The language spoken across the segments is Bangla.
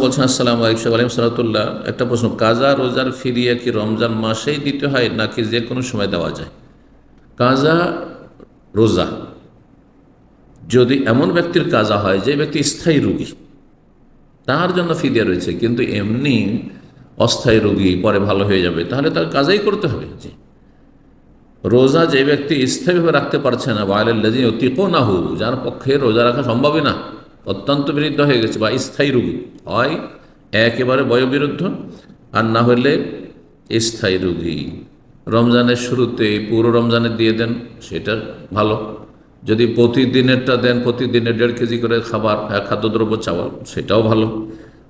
বলছেন আসসালাম আলাইকুম সালাতুল্লাহ। একটা প্রশ্ন, কাজা রোজার ফিরিয়া কি রমজান মাসেই দিতে হয় নাকি যে কোনো সময় দেওয়া যায়? কাজা রোজা, যদি এমন ব্যক্তির কাজা হয় যে ব্যক্তি স্থায়ী রোগী, তার জন্য ফিদিয়া রয়েছে, কিন্তু এমনি অস্থায়ী রোগী পরে ভালো হয়ে যাবে, তাহলে তার কাজাই করতে হবে। জি। রোজা যে ব্যক্তি স্থায়ীভাবে রাখতে পারছে না বাইরেল্লাজি অতিকো না হু যার পক্ষে রোজা রাখা সম্ভবই না। অত্যন্ত বিরুদ্ধ হয়ে গেছে বা স্থায়ী রুগী। হয় একেবারে বয়োবিরুদ্ধ আর না হলে স্থায়ী রুগী। রমজানের শুরুতে পুরো রমজানে দিয়ে দেন সেটা ভালো। যদি প্রতিদিনেরটা দেন প্রতিদিনের দেড় কেজি করে খাবার হ্যাঁ, খাদ্যদ্রব্য চাওয়া সেটাও ভালো।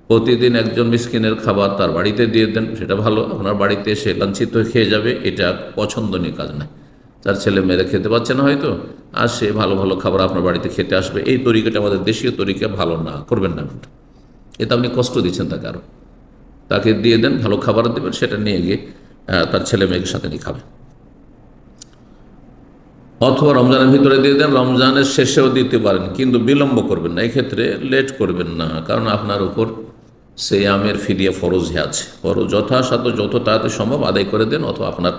প্রতিদিন একজন মিসকিনের খাবার তার বাড়িতে দিয়ে দেন সেটা ভালো। আপনার বাড়িতে এসে লাঞ্ছিত খেয়ে যাবে এটা পছন্দনীয় কাজ না তার ছেলে মেয়েরা খেতে পারছে না হয়তো। আর সে ভালো ভালো খাবার আপনার বাড়িতে খেতে আসবে। এই তরিকাটা আমাদের দেশীয় তরিকা ভালো না। করবেন না এতে আপনি কষ্ট দিচ্ছেন তাকে আরও তাকে দিয়ে দেন, ভালো খাবার দেবেন, সেটা নিয়ে গিয়ে তার ছেলে মেয়েকে সাথে নিয়ে খাবেন। অথবা রমজানের ভিতরে দিয়ে দেন, রমজানের শেষেও দিতে পারেন, কিন্তু বিলম্ব করবেন না। এক্ষেত্রে লেট করবেন না, কারণ আপনার উপর সেই আমের ফিরিয়ে ফরজ আছে। ফরজ যথাসাধ্য, যত তাড়াতাড়ি সম্ভব আদায় করে দেন, অথবা আপনার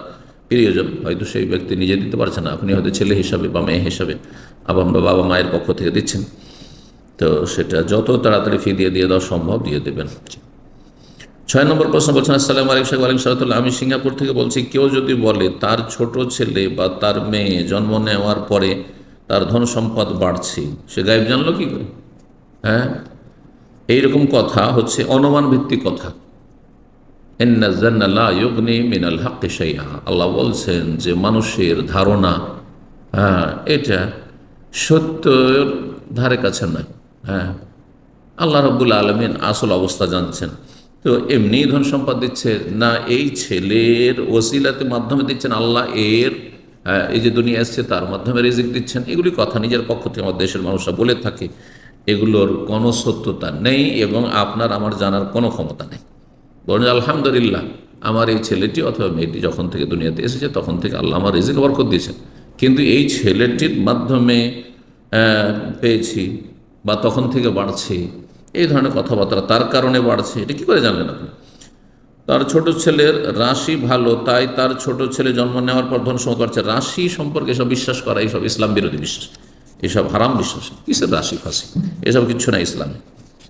প্রিয়জন হয়তো সেই ব্যক্তি নিজে দিতে পারছে না। আপনি হয়তো ছেলে হিসাবে বা মেয়ে হিসাবে আবার বাবা মায়ের পক্ষ থেকে দিচ্ছেন। তো সেটা যত তাড়াতাড়ি ফিরিয়ে দিয়ে দিয়ে দেওয়া সম্ভব, দিয়ে দেবেন। ছয় নম্বর প্রশ্ন বলছেন, আসসালাম আলাইকুম সাহেব আলিম সালাতুল্লাহ। আমি সিঙ্গাপুর থেকে বলছি, কেউ যদি বলে তার ছোট ছেলে বা তার মেয়ে জন্ম নেওয়ার পরে তার ধন সম্পদ বাড়ছে, সে গায়েব জানলো কি করে? হ্যাঁ? এইরকম কথা হচ্ছে অনুমান ভিত্তিক কথা। মিনাল আল্লাহ বলছেন যে মানুষের ধারণা হ্যাঁ এটা সত্যের ধারে কাছে নয় হ্যাঁ। আল্লাহ রব্বুল আলমিন আসল অবস্থা জানছেন। তো এমনি ধন সম্পদ দিচ্ছে না এই ছেলের ওসিলাতে মাধ্যমে দিচ্ছেন আল্লাহ এর আহ, এই যে দুনিয়া এসছে তার মাধ্যমে রিজিক দিচ্ছেন এগুলি কথা নিজের পক্ষ থেকে আমার দেশের মানুষরা বলে থাকে। এগুলোর কোনো সত্যতা নেই এবং আপনার আমার জানার কোনো ক্ষমতা নেই। বরং আলহামদুলিল্লাহ, আমার এই ছেলেটি অথবা মেয়েটি যখন থেকে দুনিয়াতে এসেছে, তখন থেকে আল্লাহ আমার রিজিক বরকত দিয়েছেন। কিন্তু এই ছেলেটির মাধ্যমে পেয়েছি বা তখন থেকে বাড়ছে, এই ধরনের কথাবার্তা তার কারণে বাড়ছে, এটা কী করে জানলেন আপনি? তার ছোট ছেলের রাশি ভালো, তাই তার ছোট ছেলে জন্ম নেওয়ার পর ধন সম্পদ বাড়ছে। রাশি সম্পর্কে এসব বিশ্বাস করা এইসব ইসলাম বিরোধী বিশ্বাস, এসব হারাম বিশ্বাস। কিসের রাশি ফাঁসি? এসব কিচ্ছু না ইসলামে।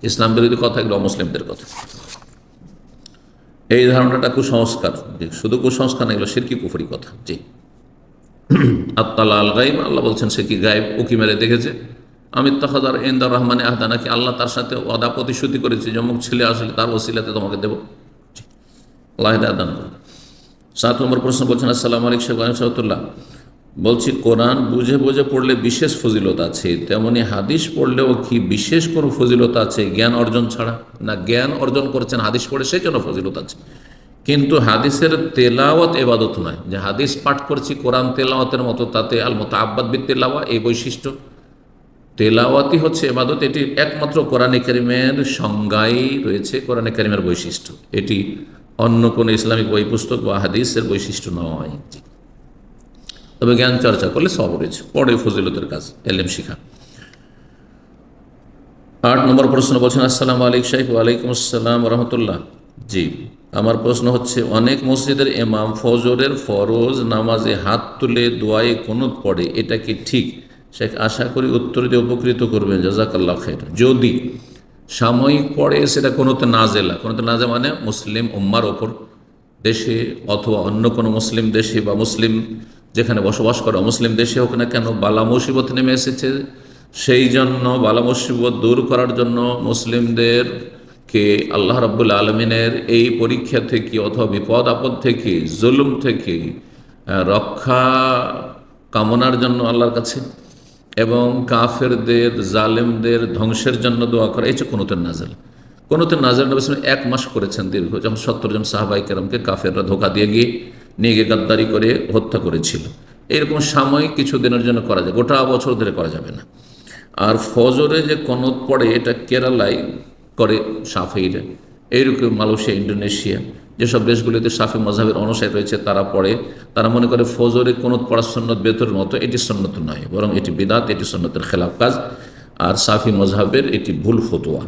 ইসলাম বিরোধী কথা এগুলো অমুসলিমদের কথা। এই ধারণাটা কুসংস্কার। শুধু কুসংস্কার এগুলো সিরকি কুফরি কথা। জি। আত্মালা আল গাইব আল্লাহ বলছেন সে কি গায়েব? উকি মেরে দেখেছে। আমি তাহাদার এন্দার রহমানে আহদা নাকি আল্লাহ তার সাথে অদা প্রতিশ্রুতি করেছে যে অমুক ছেলে আসলে তার ওসিলাতে তোমাকে দেবো? আল্লাহ আদান সাত নম্বর প্রশ্ন বলছেন, আসসালামু আলাইকুম শেখ সাহতুল্লাহ বলছি, কোরআন বুঝে বুঝে পড়লে বিশেষ ফজিলত আছে? তেমনি হাদিস পড়লেও কি বিশেষ কোনো ফজিলত আছে? জ্ঞান অর্জন ছাড়া? না, জ্ঞান অর্জন করছেন, হাদিস পড়ে সেই জন্য ফজিলত আছে। কিন্তু হাদিসের তেলাওয়াত এবাদত নয়। যে হাদিস পাঠ করছি, কোরআন তেলাওয়াতের মতো, তাতে আল মতো আব্বাদ বিদ তেলাওয়া, এই বৈশিষ্ট্য। তেলাওয়াতই হচ্ছে এবাদত, এটি একমাত্র কোরআনে করিমের সংজ্ঞাই রয়েছে, কোরআনে করিমের বৈশিষ্ট্য। এটি অন্য কোনো ইসলামিক বই পুস্তক বা হাদিসের বৈশিষ্ট্য নয়। তবে জ্ঞান চর্চা করলে সব রয়েছে পরে ফজিলতের কাজ এলএম শিখা। আট নম্বর প্রশ্ন বলছেন, আসসালামু আলাইকুম শাইখ, ওয়ালাইকুম আসসালাম রহমতুল্লাহ। জি, আমার প্রশ্ন হচ্ছে, অনেক মসজিদের এমাম ফজরের ফরজ নামাজে হাত তুলে দোয়ায়ে কুনুত পড়ে, এটা কি ঠিক? শেখ, আশা করি উত্তর দিয়ে উপকৃত করবেন, জাজাকাল্লাহ খের যদি সাময়িক পড়ে, সেটা কোনোতে নাজেলা। কোনোতে নাজে মানে মুসলিম উম্মার ওপর, দেশে অথবা অন্য কোনো মুসলিম দেশে বা মুসলিম যেখানে বসবাস করে মুসলিম দেশে হোক না কেন, বালা মুসিবত নেমে এসেছে। সেই জন্য বালা মুসিবত দূর করার জন্য মুসলিমদেরকে আল্লাহ রাব্বুল আলমিনের এই পরীক্ষা থেকে অথবা বিপদ আপদ থেকে, জুলুম থেকে রক্ষা কামনার জন্য আল্লাহর কাছে এবং কাফেরদের, জালেমদের ধ্বংসের জন্য দোয়া করা। এই যে কোনোতের নাজেল কোনোতের নাজেল নবী এক মাস করেছেন দীর্ঘ যখন সত্তর জন সাহাবাই কেরামকে কাফেররা ধোকা দিয়ে গিয়ে নিয়ে গাদ্দারি করে হত্যা করেছিল। এরকম সাময়িক কিছু দিনের জন্য করা যায়, গোটা বছর ধরে করা যাবে না। আর ফজরে যে কনত পড়ে, এটা কেরালায় করে সাফেইরা। এইরকম মালয়েশিয়া ইন্ডোনেশিয়া যেসব দেশগুলিতে সাফি মজাহের অনুসারী রয়েছে, তারা পড়ে। তারা মনে করে ফজরে কোনো পড়া সন্ন্যত বেতর মতো, এটি সন্ন্যত নয়, বরং এটি বিদাত, এটি সন্ন্যতের খেলাফ কাজ। আর সাফি মজাহের এটি ভুল ফতোয়া।